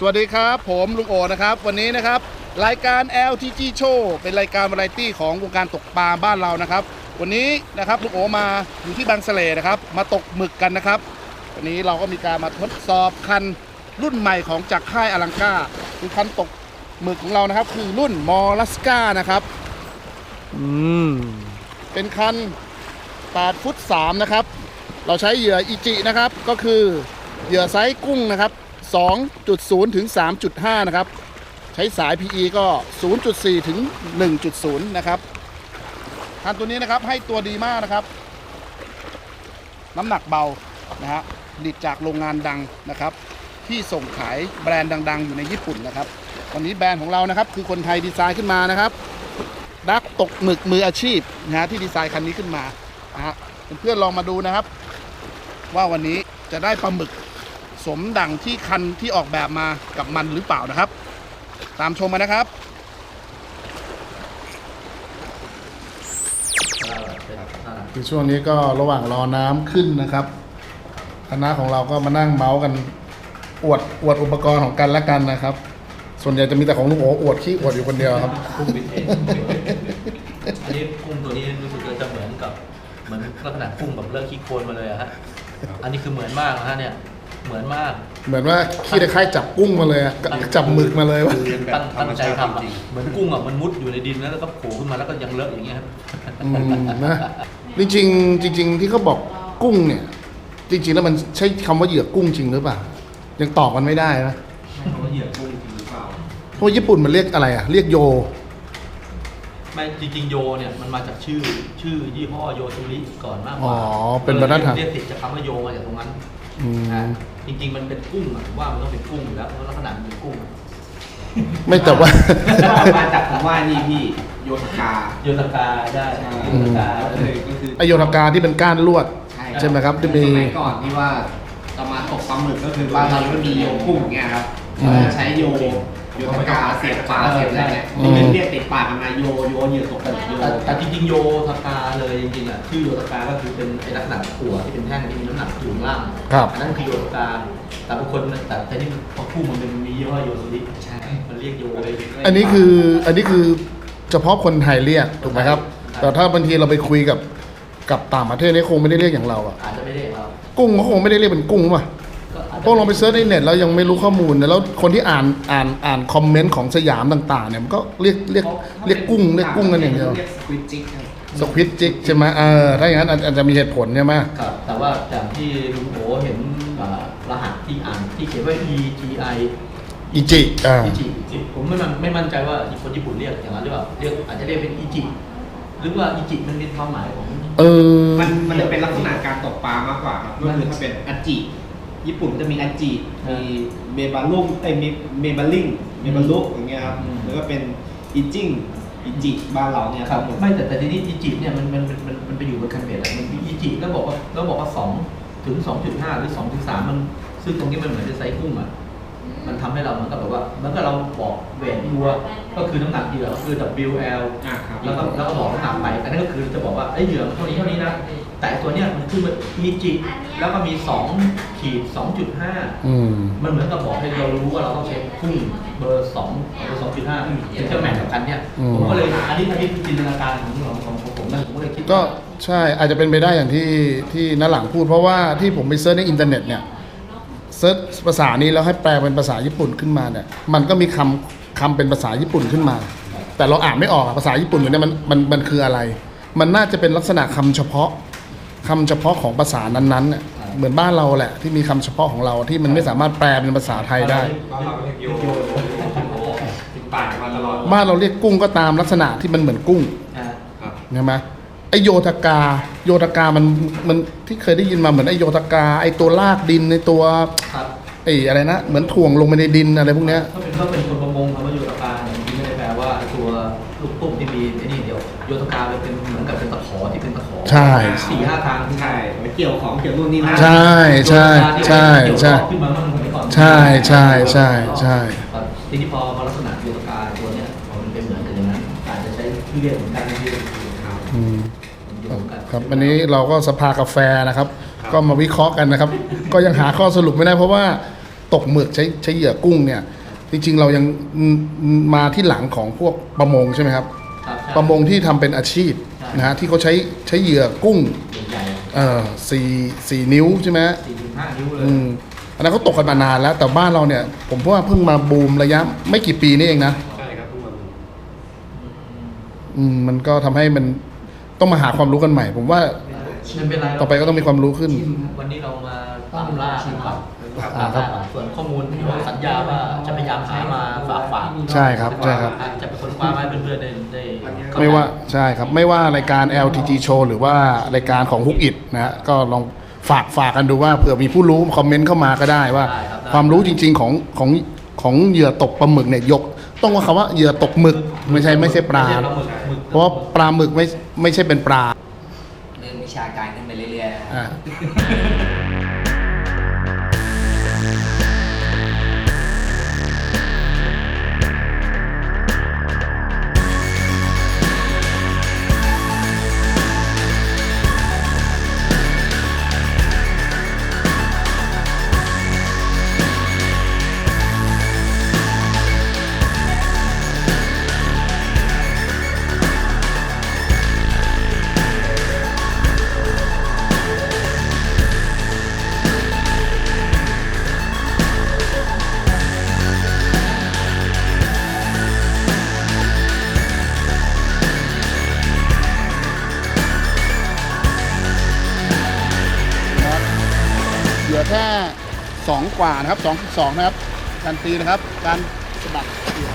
สวัสดีครับ ผมลุงโอนะครับ วันนี้นะครับ รายการ LTG Show เป็นรายการวาไรตี้ของวงการตกปลาบ้านเรานะครับ วันนี้นะครับลุงโอมาอยู่ที่บางสะเลนะครับ มาตกหมึกกันนะครับ วันนี้เราก็มีการมาทดสอบคันรุ่นใหม่ของจากค่ายอลังกาคือคันตกหมึกของเรานะครับ คือรุ่นมอลัสกานะครับอืมเป็นคัน 8 ฟุต 3 นะครับ เราใช้เหยื่ออิจินะครับ ก็คือเหยื่อไซส์กุ้งนะครับ 2.0 ถึง 3.5 นะครับ ใช้สาย PE ก็ 0.4 ถึง 1.0 นะครับคันตัวนี้นะครับให้ตัวดีมากนะครับ น้ำหนักเบานะฮะผลิตจากโรงงานดังนะครับ ที่ส่งขายแบรนด์ดัง ๆ อยู่ในญี่ปุ่นนะครับวันนี้แบรนด์ของเรานะครับคือคนไทยดีไซน์ขึ้นมานะครับนักตกหมึกมืออาชีพนะฮะที่ดีไซน์คันนี้ขึ้นมานะฮะเพื่อนๆลองมาดูนะครับ ว่าวันนี้จะได้ปลาหมึก สมดังที่คันที่ออกแบบมากับมันหรือเปล่านะครับ ตามชมมานะครับคือช่วงนี้ก็ระหว่างรอน้ำขึ้นนะครับคณะของเราก็มานั่งเมาส์กันอวดอวดอุปกรณ์ของกันและกันนะครับ ส่วนใหญ่จะมีแต่ของลุงโออวดขี้อวดอยู่คนเดียวครับกุ้งวิเทศอันนี้กุ้งตัวนี้รู้สึกว่าจะเหมือนกับเหมือนลักษณะกุ้งแบบเลิกขี้โคลนมาเลยอะฮะอันนี้คือเหมือนมากนะฮะเนี่ย เหมือนมาก เหมือนว่าขี้ตะไคร่จับกุ้งมาเลยอะจับหมึกมาเลยว่ะตั้งตั้งใจทำอะเหมือนกุ้งอะมันมุดอยู่ในดินแล้วแล้วก็โผล่ขึ้นมาแล้วก็ยังเลอะอย่างเงี้ยครับอืมนะจริงๆจริง ๆ ที่เขาบอกกุ้งเนี่ย จริง ๆ แล้วมันใช้คำว่าเหยื่อกุ้งจริงหรือเปล่า ยังตอบกันไม่ได้นะไม่รู้ว่าเหยื่อกุ้งจริงหรือเปล่าเพราะว่าญี่ปุ่นมันเรียกอะไรอะเรียกโย ไม่จริงๆโยเนี่ยมันมาจากชื่อชื่อยี่ห้อโยซูริก่อนมากกอ๋ว่าอเป็นบรรทัดฐาน เรียกติดจากคำว่าโยมาจากตรงนั้น อืม นะจริง ๆ มันเป็นกุ้งอะผมว่ามันต้องเป็นกุ้งอยู่แล้วเพราะลักษณะมันเป็นกุ้งอะไม่แต่ว่า มาจากคำว่านี่พี่โยธกา โยตากาได้โยตากาก็เลยก็คือไอโยธกาที่เป็นก้านลวด ใช่ไหมครับที่มี สมัยก่อนที่ว่าเรามาตกปลาหมึกก็คือบ้านเราก็มีโยกุ้งเงี้ยครับอืม เราจะใช้โย โยธกาเสียบปลาเสียบอะไรเงี้ยอืมนี่เป็นเรียกติดปากกันมาโยโยเหยื่อตกปลาโยแต่แต่จริงๆโยธากาเลยจริงๆอะชื่อโยธากาก็คือเป็นไอ้ลักษณะขั่วที่เป็นแท่งที่มีน้ำหนักอยู่ข้างล่างครับอันนั้นคือโยธากาแต่บางคนแต่แต่นี่พอคู่มันเป็นมียี่ห้อโยซูริใช่มันเรียกโยเลยอันนี้คืออันนี้คือเฉพาะคนไทยเรียกถูกไหมครับ แต่ถ้าบางทีเราไปคุยกับกับต่างประเทศนี่คงไม่ได้เรียกอย่างเราอะอาจจะไม่ได้ครับ กุ้งเขาคงไม่ได้เรียกเป็นกุ้งป่ะ ก็อาจจะพวกเราไปเซิร์ชในเน็ตแล้วยังไม่รู้ข้อมูลนะแล้วคนที่อ่านอ่านอ่านคอมเมนต์ของสยามต่างๆเนี่ยมันก็เรียกเรียกเรียกกุ้งเรียกกุ้งกันอย่างเดียวเรียกสควิตจิกครับสควิตจิกใช่ไหมเออถ้าอย่างนั้นอาจอาจจะมีเหตุผลใช่ไหมครับ แต่ว่าอย่างที่ลุงโอเห็นอ่ารหัสที่อ่านที่เขียนว่า E G I อิจิอ่า อิจิผมไม่มั่นไม่มั่นใจว่าคนญี่ปุ่นเรียกอย่างนั้นหรือเปล่าเรียกอาจจะเรียกเป็นอิจิหรือว่าอิจิมันมีความหมายของ เออ มันมันจะเป็นลักษณะการตกปลามากกว่าครับก็คือถ้าเป็นอาจิ ญี่ปุ่นจะมีอาจิมีเมบาลุ่มเอ้ยมีเมบาลิงเมบาลุอย่างเงี้ยครับแล้วก็เป็นอิจิงอิจิบ้านเราเนี่ยครับผมไม่แต่แต่ทีนี้อิจิเนี่ยมันมันมันมันมันไปอยู่บนคันเบ็ดอะมันมีอิจิแล้วบอกว่าแล้วบอกว่าสองถึงสองจุดห้าหรือสองถึงสามมันซึ่งตรงนี้มันเหมือนจะไซส์กุ้งอะมันทำให้เราเหมือนกับแบบว่าเหมือนกับเราบอกเวทวัวก็คือน้ำหนักเหยื่อก็คือ WL อ่าครับแล้วก็แล้วก็บอกน้ำหนักไปอันนั้นก็คือจะบอกว่าไอ้ยเหยื่อมันเท่านี้เท่านี้นะ แต่ไอ้ตัวเนี้ยมันขึ้นมาอิจิแล้วก็มีสองขีดสองจุดห้าอืม มันเหมือนกับบอกให้เรารู้ว่าเราต้องใช้พุ่งเบอร์สองเบอร์สองจุดห้าถึงจะแมทกับกันเนี่ยอืม ผมก็เลยอันนี้อันนี้คือจินตนาการของของของของผมนะผมก็เลยคิดก็ใช่อาจจะเป็นไปได้อย่างที่ที่น้าหลังพูดเพราะว่าที่ผมไปเซิร์ชในอินเทอร์เน็ตเนี่ยเซิร์ชภาษานี้แล้วให้แปลเป็นภาษาญี่ปุ่นขึ้นมาเนี่ยมันก็มีคำคำเป็นภาษาญี่ปุ่นขึ้นมา แต่เราอ่านไม่ออกอะภาษาญี่ปุ่นอยู่เนี่ยมันมันมันคืออะไร มันน่าจะเป็นลักษณะคำเฉพาะ คำเฉพาะของภาษานั้นๆเนี่ยเหมือนบ้านเราแหละ ที่มีคำเฉพาะของเราที่มันไม่สามารถแปลเป็นภาษาไทยได้ บ้านเราเรียกโยติดปากมาตลอดบ้านเราเรียกกุ้งก็ตามลักษณะที่มันเหมือนกุ้งอ่าครับใช่ไหมไอโยธกา โยธกามันมันที่เคยได้ยินมาเหมือนไอโยธกา ไอตัวลากดินในตัวครับไออะไรนะเหมือนถ่วงลงไปในดินอะไรพวกเนี้ยถ้าเป็นถ้าเป็นคนประมงคำว่าโยธกาเนี่ยจริงๆไม่ได้แปลว่าตัวลูกตุ้มที่มีไอ้นี่เดียวโยธกาเป็นเหมื ใช่ สี่ห้าทางใช่ไว้เกี่ยวของเกี่ยวนู่นนี่นั่นใช่ใช่ใช่ใช่ขึ้นมาเมื่อสมัยก่อนใช่ใช่ใช่ใช่ครับทีนี้พอมาลักษณะโยธกาตัวเนี้ยพอมันเป็นเหมือนกันอย่างนั้นอาจจะใช้ชื่อเรียกเหมือนกันนะที่ครับอืมมันอยู่เหมือนกันครับวันนี้เราก็สภากาแฟนะครับ ก็มาวิเคราะห์กันนะครับ ก็ยังหาข้อสรุปไม่ได้เพราะว่าตกหมึกใช้ใช้เหยื่อกุ้งเนี่ย จริง ๆ เรายังมาที่หลังของพวกประมงใช่ไหมครับครับใช่ประมงที่ทำเป็นอาชีพใช่ นะฮะที่เขาใช้ใช้เหยื่อกุ้งใหญ่เอ่อสี่สี่นิ้วใช่ไหมสี่ถึงห้านิ้วเลยอืมอันนั้นเขาตกกันมานานแล้ว แต่บ้านเราเนี่ย ผมว่าเพิ่งมาบูมระยะไม่กี่ปีนี่เองนะใช่ครับทุกคนอืมมันก็ทำให้มันต้องมาหาความรู้กันใหม่ ผมว่าไม่เป็นไรต่อไปก็ต้องมีความรู้ขึ้น วันนี้เรามาตามล่าครับอ่าครับส่วนข้อมูลที่เราสัญญาว่าจะพยายามหามาฝากฝากใช่ครับใช่ครับ จะเป็น คนคว้าไว้เพื่อนๆได้ได้ไม่ว่าใช่ครับ ไม่ว่ารายการ LTG Show หรือว่ารายการของฮุกอิดนะฮะก็ลองฝากฝากกันดูว่าเผื่อมีผู้รู้คอมเมนต์เข้ามาก็ได้ว่า ความรู้จริง ๆของของของเหยื่อตกปลาหมึกเนี่ยยก ต้องว่าคำว่าเหยื่อตกหมึกไม่ใช่ไม่ใช่ปลาไม่ใช่ปลาหมึกหมึกเพราะว่าปลาหมึกไม่ไม่ใช่เป็นปลา เรื่องวิชาการขึ้นไปเรื่อยๆอ่านะครับ ว่านะครับสองสองนะครับการตีนะครับ การสะบัดเหยื่อ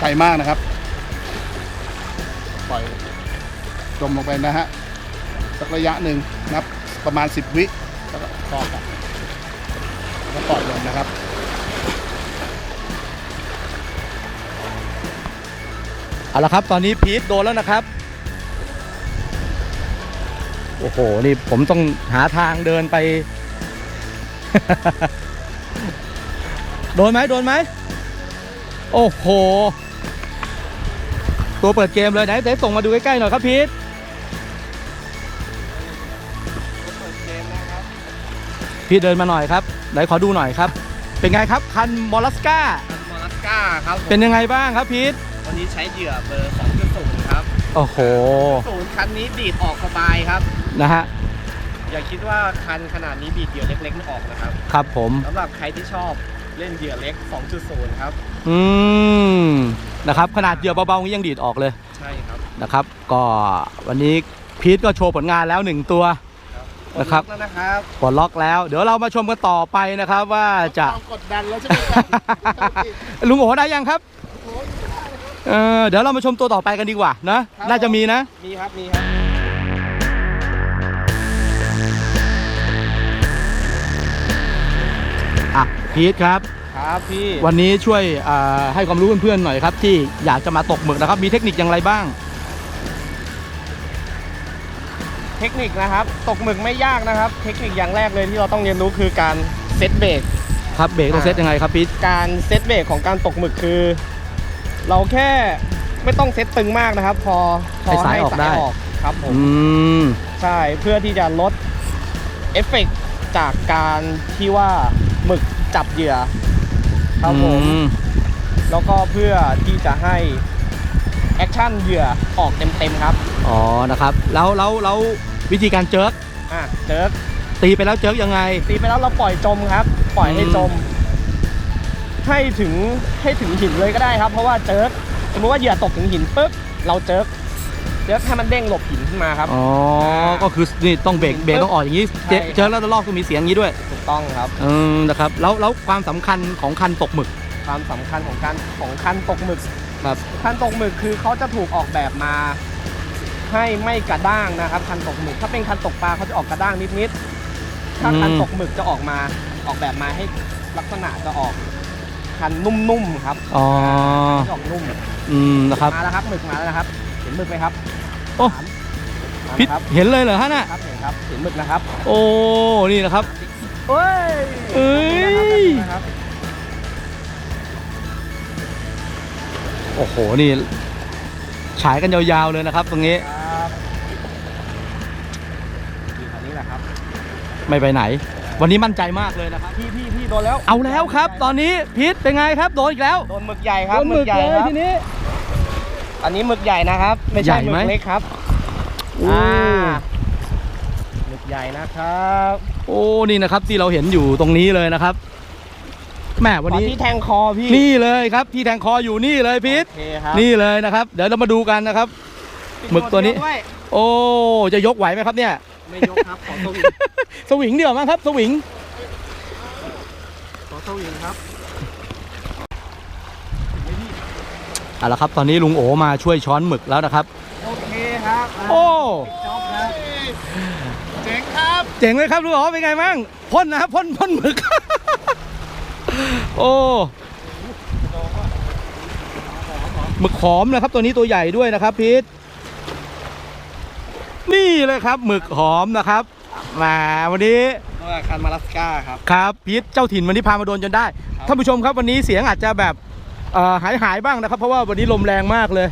ไกลมากนะครับ ปล่อยจมลงไปนะฮะสักระยะหนึ่งนับประมาณ 10 วิแล้วก็พอกลับแล้วปล่อยลงนะครับเอาละครับ ตอนนี้พีทโดนแล้วนะครับ โอ้โห นี่ผมต้องหาทางเดินไป โดนไหมโดนไหม โอ้โห ตัวเปิดเกมเลยไหนไหนส่งมาดูใกล้ๆหน่อยครับพีทพีทเดินมาหน่อยครับ ไหนขอดูหน่อยครับ เป็นไงครับ คันมอลลัสกามอลัสก้าครับผมเป็นยังไงบ้างครับพีทวันนี้ใช้เหยื่อเบอร์2.0ครับ โอ้โห ศูนย์คันนี้ดีดออกสบายครับ นะฮะ อย่าคิดว่าคันขนาดนี้ดีดเหยื่อเล็กๆไม่ออกนะครับครับผม สำหรับใครที่ชอบเล่นเหยื่อเล็ก 2.0 ครับ อืม นะครับ ขนาดเหยื่อเบาๆนี้ยังดีดออกเลยใช่ครับนะครับ ก็วันนี้พีทก็โชว์ผลงานแล้วหนึ่งตัวนะครับแล้วนะครับปลดล็อกแล้ว เดี๋ยวเรามาชมกันต่อไปนะครับว่าจะความกดดันแล้วใช่ไหมครับ ลุงโอได้ยังครับเออเดี๋ยวเรามาชมตัวต่อไปกันดีกว่านะน่าจะมีนะ มีครับมีครับ พีทครับ ครับพี่ วันนี้ช่วยอ่าให้ความรู้เพื่อนๆหน่อยครับ ที่อยากจะมาตกหมึกนะครับ มีเทคนิคอย่างไรบ้าง เทคนิคนะครับ ตกหมึกไม่ยากนะครับ เทคนิคอย่างแรกเลยที่เราต้องเรียนรู้คือการเซตเบรกครับเบรกต้องเซตยังไงครับพีทการเซตเบรกของการตกหมึกคือ เราแค่ไม่ต้องเซตตึงมากนะครับ พอพอให้สายออกได้ครับผมอืมใช่เพื่อที่จะลดเอฟเฟกต์จากการที่ว่าหมึก จับเหยื่อครับผมอืมแล้วก็เพื่อที่จะให้แอคชั่นเหยื่อออกเต็มๆครับอ๋อนะครับ แล้วแล้วแล้ววิธีการเจิร์กอะเจิร์กตีไปแล้วเจิร์กยังไง ตีไปแล้วเราปล่อยจมครับ ปล่อยให้จม ให้ถึงให้ถึงหินเลยก็ได้ครับ เพราะว่าเจิร์กสมมติว่าเหยื่อตกถึงหินปุ๊บเราเจิร์ก เจิร์กให้มันเด้งหลบหินขึ้นมาครับ อ๋อ ก็คือนี่ต้องเบรกเบรกต้องออกอย่างนี้ ใช่ เจเจอแล้วจะลอกต้องมีเสียงอย่างนี้ด้วยถูกต้องครับอืมนะครับแล้วแล้วความสำคัญของคันตกหมึก ความสำคัญของการของคันตกหมึกครับ คันตกหมึกคือเขาจะถูกออกแบบมา ให้ไม่กระด้างนะครับ คันตกหมึก ถ้าเป็นคันตกปลาเขาจะออกกระด้างนิดๆถ้าคันตกหมึกจะออกมาออกแบบมาให้ลักษณะจะออก คันนุ่มๆครับอ๋อจะออกนุ่มอืมนะครับมาแล้วครับหมึกมาแล้วนะครับ เห็นหมึกไหมครับ โอ้สามมาพิษแล้วครับเห็นเลยเหรอฮะน่ะครับเห็นครับเห็นหมึกนะครับโอ้ นี่นะครับเอ้ยเอ้ย นะครับโอ้โห นี่ฉายกันยาวๆเลยนะครับ ตรงนี้ ครับอยู่คันนี้แหละครับไม่ไปไหนใช่วันนี้มั่นใจมากเลยนะครับ พี่พี่พี่โดนแล้วเอาแล้วครับ ตอนนี้พีทเป็นไงครับ โดนอีกแล้วโดนหมึกใหญ่ครับโดนหมึกใหญ่เลยครับทีนี้ อันนี้หมึกใหญ่นะครับ ไม่ใหใช่ญ่หมึไหมกเล็กครับโอ้อ่าหมึกใหญ่นะครับ โอ้นี่นะครับที่เราเห็นอยู่ตรงนี้เลยนะครับแหม่วันขอนี้ที่แทงคอพี่นี่เลยครับที่แทงคออยู่นี่เลยพีทโอเคครับนี่เลยนะครับ เดี๋ยวเรามาดูกันนะครับหมึกตัวนี้ด้วยโอ้จะยกไหวไหมครับเนี่ยไม่ยกครับขอสวิงสวิงเดียวมั้งครับสวิงขอสวิงครับเอาละครับ ตอนนี้ลุงโอมาช่วยช้อนหมึกแล้วนะครับ โอเคครับโอ้จบครับเจ๋งครับเจ๋งเลยครับลุงโอเป็นไงมั่งพ่นนะครับพ่นพ่นหมึก โอ้หมึกหอมนะครับ ตัวนี้ตัวใหญ่ด้วยนะครับพีทนี่เลยครับหมึกหอมนะครับมาวันนี้ตัวคันมาลัสกาครับครับพีทเจ้าถิ่นวันนี้พามาโดนจนได้ท่านผู้ชมครับวันนี้เสียงอาจจะแบบเอ่อหายหายๆบ้างนะครับ เพราะว่าวันนี้ลมแรงมากเลย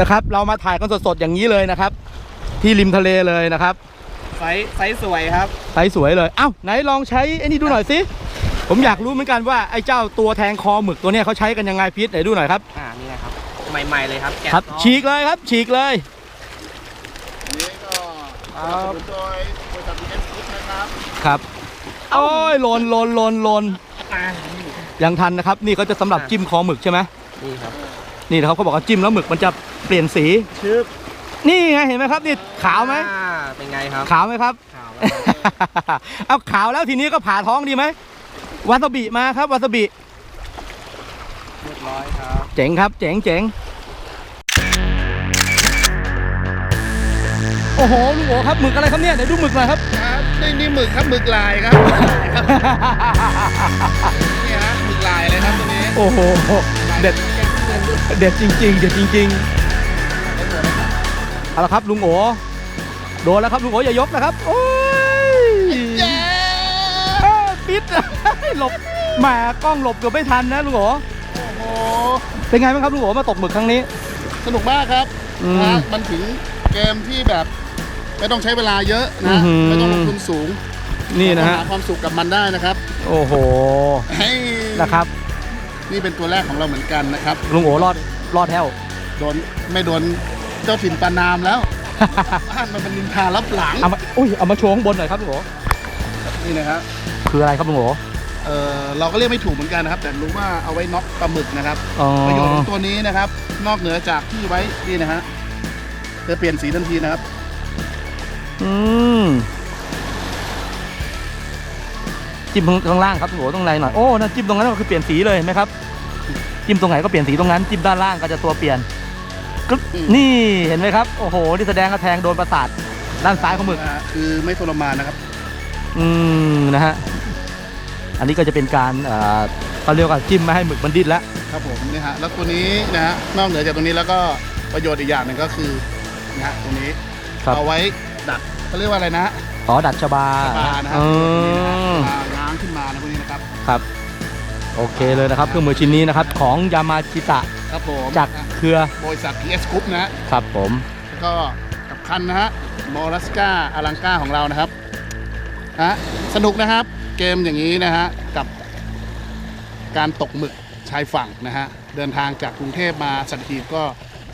นะครับ เรามาถ่ายกันสดๆอย่างนี้เลยนะครับ ที่ริมทะเลเลยนะครับไซส์ไซส์สวยครับไซส์สวยเลยเอ้าไหนลองใช้ไอ้นี่ดูหน่อยสิผมอยากรู้เหมือนกันว่าไอ้เจ้าตัวแทงคอหมึกตัวเนี้ยเขาใช้กันยังไงพีทไหนดูหน่อยครับอ่านี่นะครับใหม่ๆเลยครับแกะครับซองฉีกเลยครับ ฉีกเลย อันนี้ก็สนับสนุนโดยบริษัทเอสกุ๊นะครับครับโอ้ยหลนหลนหลนหลนอ่ายังทันนะครับ นี่เขาจะสำหรับจิ้มคอหมึกใช่ไหมนี่ครับ นี่นะครับเขาบอกว่าจิ้มแล้วหมึกมันจะเปลี่ยนสี ชึบนี่ไงเห็นไหมครับนี่ขาวไหมอ่าเป็นไงครับขาวไหมครับ ขาวแล้วครับเอาขาวแล้วทีนี้ก็ผ่าท้องดีไหมวาซาบิมาครับวาซาบิ เรียบร้อยครับ เจ๋งครับ เจ๋งเจ๋งโอ้โหลุงโอครับหมึกอะไรครับเนี่ยเดี๋ยวดูหมึกหน่อยครับ ครับนี่นี่หมึกครับหมึกลายครับนี่ฮะหมึกลายเลยครับตัวนี้ โอ้โหเด็ด เด็ดจริง ๆ เด็ดจริง ๆ เอาละครับลุงโอโดนแล้วครับลุงโออย่ายกนะครับ โอ้ยเย้เอ้ยปิด หลบแหมกล้องหลบเกือบไม่ทันนะลุงโอโอ้โหเป็นไงบ้างครับลุงโอมาตกหมึกครั้งนี้ สนุกมากครับอืมนะมันถึงเกมที่แบบ ไม่ต้องใช้เวลาเยอะอื้นะอหือ ไม่ต้องลงทุนสูงนี่นะเราฮะ หาความสุขกับมันได้นะครับโอ้โห เฮ้ยนะครับ นี่เป็นตัวแรกของเราเหมือนกันนะครับ ลุงโอรอดรอดแถว โดนไม่โดนเจ้าถิ่นปานามแล้วบ้านมันเป็นนินทารับหลัง เอามาอุ้ยเอามาโชว์ข้างบนหน่อยครับลุงโอนี่นะครับ คืออะไรครับลุงโอเออเราก็เรียกไม่ถูกเหมือนกันนะครับ แต่รู้ว่าเอาไว้น็อกปลาหมึกนะครับอ๋อประโยชน์ของตัวนี้นะครับ นอกเหนือจากที่ไว้นี่นะฮะจะเปลี่ยนสีทันทีนะครับ อืม จิ้มข้างข้างล่างครับลุงโอตรงไหนหน่อยโอ้นั่นจิ้มตรงนั้นก็คือเปลี่ยนสีเลยเห็นไหมครับจิ้มตรงไหนก็เปลี่ยนสีตรงนั้นจิ้มด้านล่างก็จะตัวเปลี่ยนกึ๊บอืมนี่เห็นไหมครับโอ้โหที่แสดงกระแทงโดนประสาทด้านซ้ายของหมึกนะฮะคือไม่ทรมานนะครับ อืมนะฮะอันนี้ก็จะเป็นการเอ่อเขาเรียกว่าจิ้มไม่ให้หมึกมันดิ้นแล้วครับผมนี่ฮะแล้วตัวนี้นะฮะนอกเหนือจากตรงนี้แล้วก็ประโยชน์อีกอย่างหนึ่งก็คือนะฮะตรงนี้ครับเอาไว้ดัดเขาเรียกว่าอะไรนะฮะอ๋อดัดชบาปลานะครัอืตรงนี้นะฮะมปล ครับครับ โอเคเลยนะครับเครื่องมือชิ้นนี้นะครับ ของยามาจิตะครับผมจากอะเครือบริษัท PS Group นะฮะครับผมแล้วก็กับคันนะฮะมอรัสกาอลังกาของเรานะครับฮะสนุกนะครับ เกมอย่างนี้นะฮะกับการตกหมึกชายฝั่งนะฮะเดินทางจากกรุงเทพมาสัตหีบก็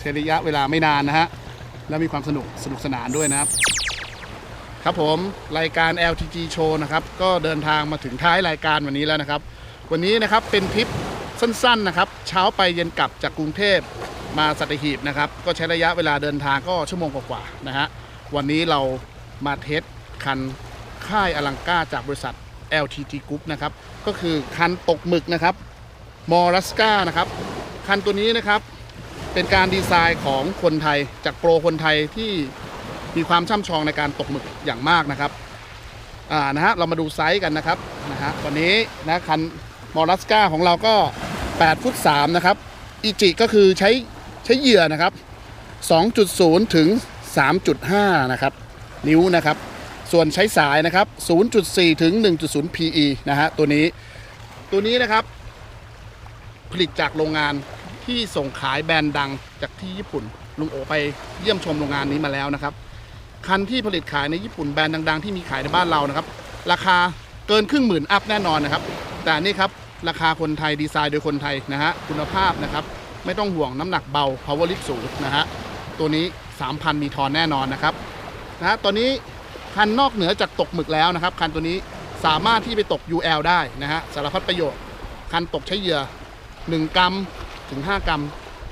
ใช้ระยะเวลาไม่นานนะฮะแล้วมีความสนุกสนุกสนานด้วยนะครับ ครับผมรายการ LTG Show นะครับก็เดินทางมาถึงท้ายรายการวันนี้แล้วนะครับ วันนี้นะครับเป็นทริปสั้นๆนะครับ เช้าไปเย็นกลับจากกรุงเทพมาสัตหีบนะครับ ก็ใช้ระยะเวลาเดินทางก็ชั่วโมงกว่าๆนะฮะวันนี้เรามาเทสคันค่ายอลังกาจากบริษัท LTT Group นะครับก็คือคันตกหมึกนะครับมอรัสกานะครับคันตัวนี้นะครับเป็นการดีไซน์ของคนไทยจากโปรคนไทยที่ มีความช่ำชองในการตกหมึกอย่างมากนะครับอ่านะฮะเรามาดูไซส์กันนะครับนะฮะวันนี้นะคันมอรัสกาของเราก็8ฟุต3นะครับอีจิก็คือใช้ใช้เหยื่อนะครับ 2.0 ถึง 3.5 นะครับ นิ้วนะครับ ส่วนใช้สายนะครับ 0.4 ถึง 1.0 PE นะฮะตัวนี้ตัวนี้นะครับผลิตจากโรงงานที่ส่งขายแบรนด์ดังจากที่ญี่ปุ่น ลุงโอไปเยี่ยมชมโรงงานนี้มาแล้วนะครับ คันที่ผลิตขายในญี่ปุ่นแบรนด์ดัง ๆ ที่มีขายในบ้านเรานะครับ ราคาเกินครึ่งหมื่นอัพแน่นอนนะครับ แต่นี่ครับราคาคนไทยดีไซน์โดยคนไทยนะฮะคุณภาพนะครับ ไม่ต้องห่วงน้ำหนักเบา power lift สูงนะฮะตัวนี้ 3,000 มีทอนแน่นอนนะครับนะฮะตอนนี้คันนอกเหนือจากตกหมึกแล้วนะครับคันตัวนี้สามารถที่ไปตก UL ได้นะฮะสารพัดประโยชน์ คันตกใช้เหยื่อ 1 กรัมถึง 5 กรัม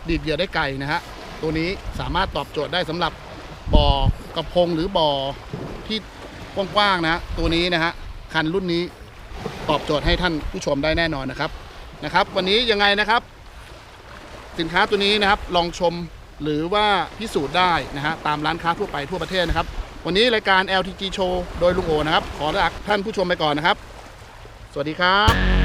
ดีดเหยื่อได้ไกลนะฮะตัวนี้สามารถตอบโจทย์ได้สำหรับ บ่อกระพงหรือบ่อที่กว้างๆนะ ตัวนี้นะฮะคันรุ่นนี้ตอบโจทย์ให้ท่านผู้ชมได้แน่นอนนะครับนะครับ วันนี้ยังไงนะครับ สินค้าตัวนี้นะครับลองชมหรือว่าพิสูจน์ได้นะฮะตามร้านค้าทั่วไปทั่วประเทศนะครับ วันนี้รายการ LTG Show โดยลุงโอนะครับ ขอลาท่านผู้ชมไปก่อนนะครับ สวัสดีครับ